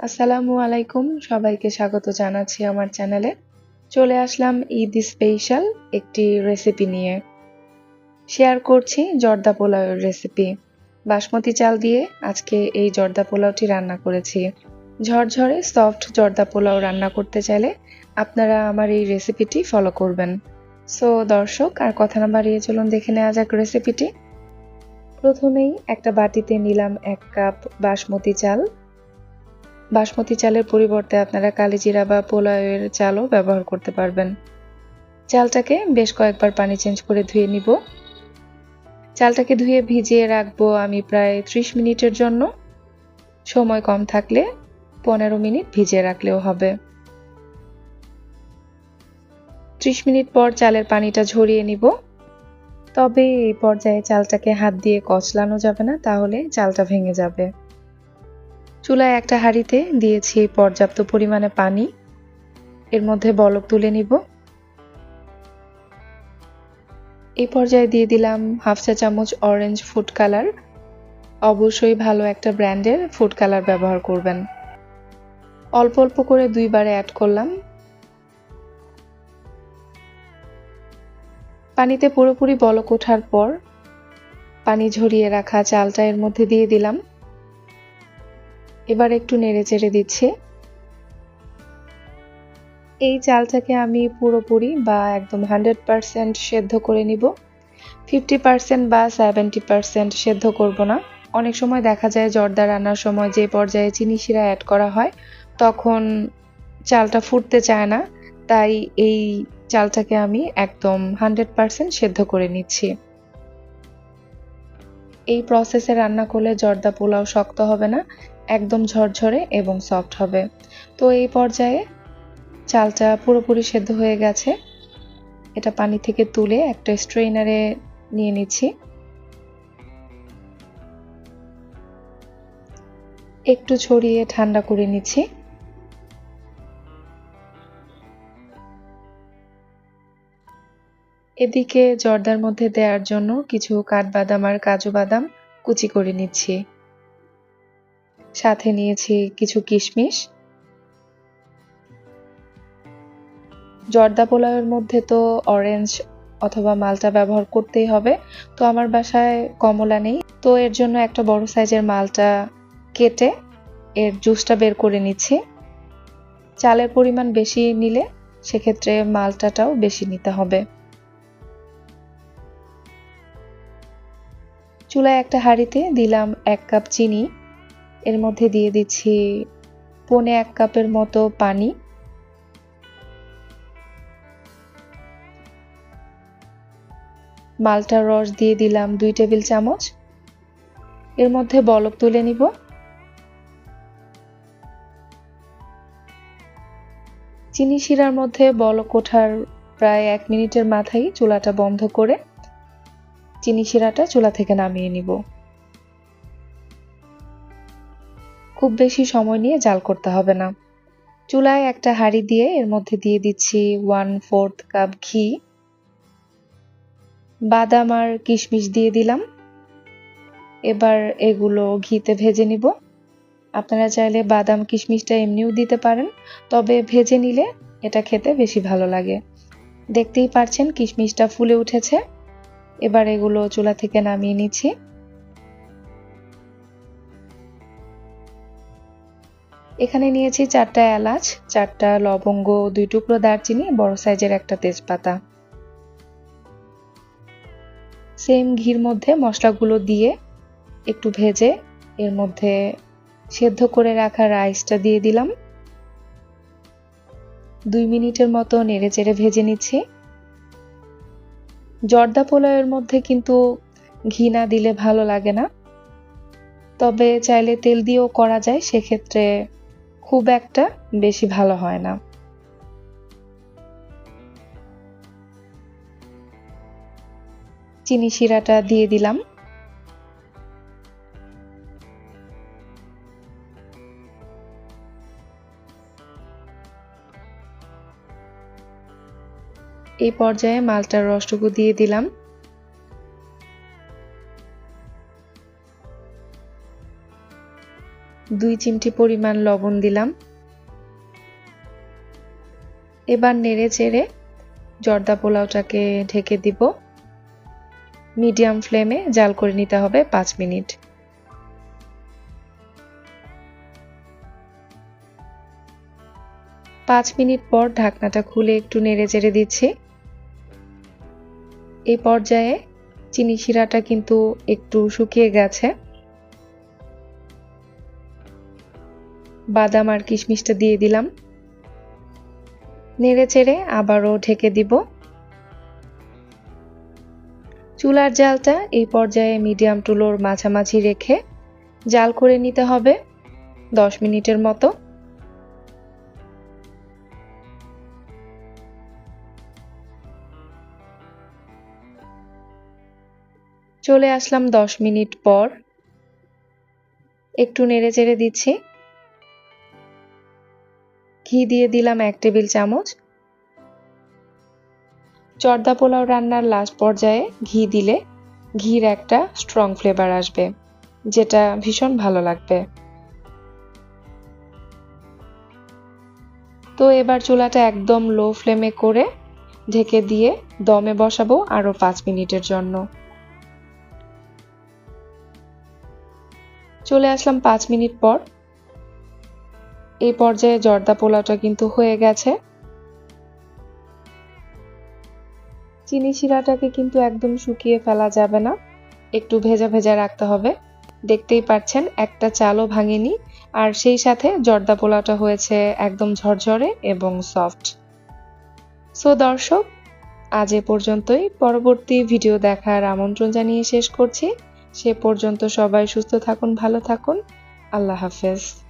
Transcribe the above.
আসসালামু আলাইকুম, সবাইকে স্বাগত জানাচ্ছি আমার চ্যানেলে। চলে আসলাম ঈদ স্পেশাল একটি রেসিপি নিয়ে। শেয়ার করছি জর্দা পোলাওয়ের রেসিপি বাসমতি চাল দিয়ে আজকে এই জর্দা পোলাওটি রান্না করেছি। ঝরঝরে সফট জর্দা পোলাও রান্না করতে চাইলে আপনারা আমার এই রেসিপিটি ফলো করবেন। সো দর্শক, আর কথা না বাড়িয়ে চলুন দেখে নেওয়া যাক রেসিপিটি প্রথমেই একটা বাটিতে নিলাম এক কাপ বাসমতি চাল। বাসমতি চালের পরিবর্তে আপনারা কালিজিরা বা পোলাওয়ের চালও ব্যবহার করতে পারবেন। চালটাকে বেশ কয়েকবার পানি চেঞ্জ করে ধুয়ে নিব। চালটাকে ধুয়ে ভিজিয়ে রাখব আমি প্রায় ত্রিশ মিনিটের জন্য। সময় কম থাকলে পনেরো মিনিট ভিজিয়ে রাখলেও হবে। ত্রিশ মিনিট পর চালের পানিটা ঝরিয়ে নিব। তবে এই পর্যায়ে চালটাকে হাত দিয়ে কচলানো যাবে না, তাহলে চালটা ভেঙে যাবে। চুলায় একটা হাঁড়িতে দিয়েছি পর্যাপ্ত পরিমাণে পানি। এর মধ্যে বলক তুলে নিব। এই পর্যায়ে দিয়ে দিলাম হাফ চা চামচ অরেঞ্জ ফুড কালার অবশ্যই ভালো একটা ব্র্যান্ডের ফুড কালার ব্যবহার করবেন। অল্প অল্প করে দুইবারে অ্যাড করলাম। পানিতে পুরোপুরি বলক ওঠার পর পানি ঝরিয়ে রাখা চালটা এর মধ্যে দিয়ে দিলাম। এবার একটু নেড়ে চেড়ে দিচ্ছি। এই চালটাকে আমি পুরোপুরি বা একদম হান্ড্রেড পারসেন্ট সেদ্ধ করে নিব। ফিফটি পারসেন্ট বা সেভেন্টি পারসেন্ট সেদ্ধ করব না। অনেক সময় দেখা যায় জর্দা রান্নার সময় যে পর্যায়ে চিনি শিরা অ্যাড করা হয়, তখন চালটা ফুটতে চায় না। তাই এই চালটাকে আমি একদম হান্ড্রেড পারসেন্ট সেদ্ধ করে নিচ্ছি। এই প্রসেসে রান্না করলে জর্দা পোলাও শক্ত হবে না। একদম ঝরঝরে এবং সফট হবে। তো এই পর্যায়ে চালটা পুরোপুরি সেদ্ধ হয়ে গেছে। এটা পানি থেকে তুলে একটা স্ট্রেইনারে নিয়ে নিচ্ছি। একটু ছড়িয়ে ঠান্ডা করে নিচ্ছি। এদিকে জর্দার মধ্যে দেওয়ার জন্য কিছু কাঠবাদাম আর কাজু বাদাম কুচি করে নিচ্ছি। সাথে নিয়েছি কিছু কিশমিশ। জর্দা পোলাওয়ের মধ্যে তো অরেঞ্জ অথবা মালটা ব্যবহার করতেই হবে। তো আমার বাসায় কমলা নেই। তো এর জন্য একটা বড় সাইজের মালটা কেটে এর জুসটা বের করে নিচ্ছি। চালের পরিমাণ বেশি নিলে সেক্ষেত্রে মালটাটাও বেশি নিতে হবে। চুলায় একটা হাঁড়িতে দিলাম এক কাপ চিনি। এর মধ্যে দিয়ে দিচ্ছি পনে এক কাপের মতো পানি। মালটার রস দিয়ে দিলাম দুই টেবিল চামচ। এর মধ্যে বলক তুলে নিব। চিনি শিরার মধ্যে বলক ওঠার প্রায় এক মিনিটের মাথায় চুলাটা বন্ধ করে চিনি শিরাটা চুলা থেকে নামিয়ে নিব। খুব বেশি সময় নিয়ে জাল করতে হবে না। চুলায় একটা হাঁড়ি দিয়ে এর মধ্যে দিয়ে দিচ্ছি ওয়ান ফোর্থ কাপ ঘি। বাদাম আর কিশমিশ দিয়ে দিলাম। এবার এগুলো ঘিতে ভেজে নিব। আপনারা চাইলে বাদাম, কিশমিশটা এমনিও দিতে পারেন, তবে ভেজে নিলে এটা খেতে বেশি ভালো লাগে। দেখতেই পারছেন কিশমিশটা ফুলে উঠেছে। এবার এগুলো চুলা থেকে নামিয়ে নিচ্ছি। এখানে নিয়েছি চারটা এলাচ, চারটা লবঙ্গ, দুই টুকরো দারচিনি, বড় সাইজের একটা তেজপাতা। সেম ঘির মধ্যে মশলাগুলো দিয়ে একটু ভেজে এর মধ্যে সেদ্ধ করে রাখা রাইসটা দিয়ে দিলাম। দুই মিনিটের মতো নেড়ে চেড়ে ভেজে নিচ্ছি। জর্দা পোলাওয়ের মধ্যে কিন্তু ঘি না দিলে ভালো লাগে না। তবে চাইলে তেল দিয়েও করা যায়, সেক্ষেত্রে খুব একটা বেশি ভালো হয় না। চিনি শিরাটা দিয়ে দিলাম। এই পর্যায়ে মালটার রসটুকু দিয়ে দিলাম। দুই চিমটি পরিমাণ লবণ দিলাম। এবার নেড়ে চেড়ে জর্দা পোলাওটাকে ঢেকে দিব। মিডিয়াম ফ্লেমে জাল করে নিতে হবে পাঁচ মিনিট। পাঁচ মিনিট পর ঢাকনাটা খুলে একটু নেড়ে চেড়ে দিচ্ছি। এই পর্যায়ে চিনি শিরাটা কিন্তু একটু শুকিয়ে গেছে। বাদাম আর কিশমিশটা দিয়ে দিলাম। নেড়ে চেড়ে আবারও ঢেকে দিব। চুলার জালটা এই পর্যায়ে মিডিয়াম টুলোর মাঝামাঝি রেখে জাল করে নিতে হবে দশ মিনিটের মতো। চলে আসলাম দশ মিনিট পর। একটু নেড়ে চেড়ে দিচ্ছি। ঘি দিয়ে দিলাম এক টেবিল চামচ। চর্দা পোলাও রান্নার লাস্ট পর্যায়ে ঘি দিলে ঘির একটা স্ট্রং ফ্লেভার আসবে, যেটা ভীষণ ভালো লাগবে। তো এবার চুলাটা একদম লো ফ্লেমে করে ঢেকে দিয়ে দমে বসাবো আরও পাঁচ মিনিটের জন্য। চলে আসলাম পাঁচ মিনিট পর এই পর্যায়ে জর্দা পোলাওটা কিন্তু হয়ে গেছে। চিনি শিরাটাকে কিন্তু একদম শুকিয়ে ফেলা যাবে না। একটু ভেজা ভেজা রাখতে হবে। দেখতেই পাচ্ছেন, একটা চালও ভাঙেনি। আর সেই সাথে জর্দা পোলাওটা হয়েছে একদম ঝরঝরে এবং সফট। সো দর্শক, আজ এ পর্যন্তই। পরবর্তী ভিডিও দেখার আমন্ত্রণ জানিয়ে শেষ করছি। সে পর্যন্ত সবাই সুস্থ থাকুন, ভালো থাকুন। আল্লাহ হাফেজ।